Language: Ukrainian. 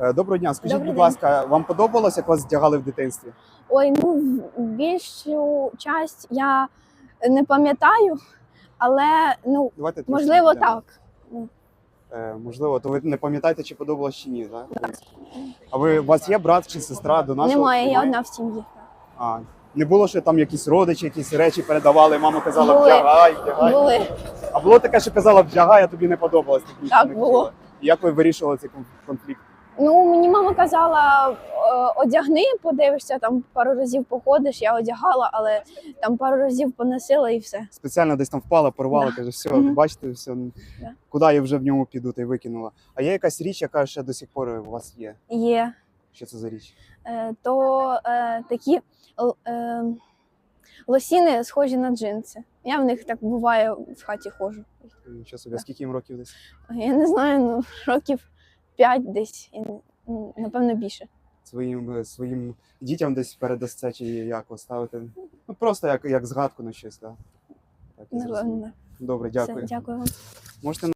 Е, Доброго дня. Скажіть, Добрий будь день. ласка, вам подобалось, як вас вдягали в дитинстві? Ой, ну в- більшу часть я не пам'ятаю, але ну Давайте трошки можливо глянемо. так. Е, можливо, то ви не пам'ятаєте, чи подобалось чи ні, так? А ви у вас є брат чи сестра до нашого? Немає, я одна в сім'ї. А, не було, що там якісь родичі, якісь речі передавали, мама казала, Були. вдягай, вдягай. Були А було таке, що казала, вдягай, а тобі не подобалось. більше Так, було. Як ви вирішували цей кон- конфлікт? Ну, мені мама казала, е, одягни, подивишся, там пару разів походиш, я одягала, але там пару разів поносила і все. Спеціально десь там впала, порвала, Да. каже, все, Мгм. бачите, все, Да. куди я вже в ньому піду, та й викинула. А є якась річ, яка ще до сих пор у вас є? Є. Що це за річ? Е, то е, такі е, лосіни схожі на джинси. Я в них так буває в хаті ходжу. Що собі, а скільки їм років десь? Я не знаю, ну років п'ять десь, і, напевно, більше. Своїм, е, своїм дітям десь передасте чи як оставити? Ну просто як, як згадку на щось, так. Так, Добре, дякую. Все, дякую. дякую вам. Можете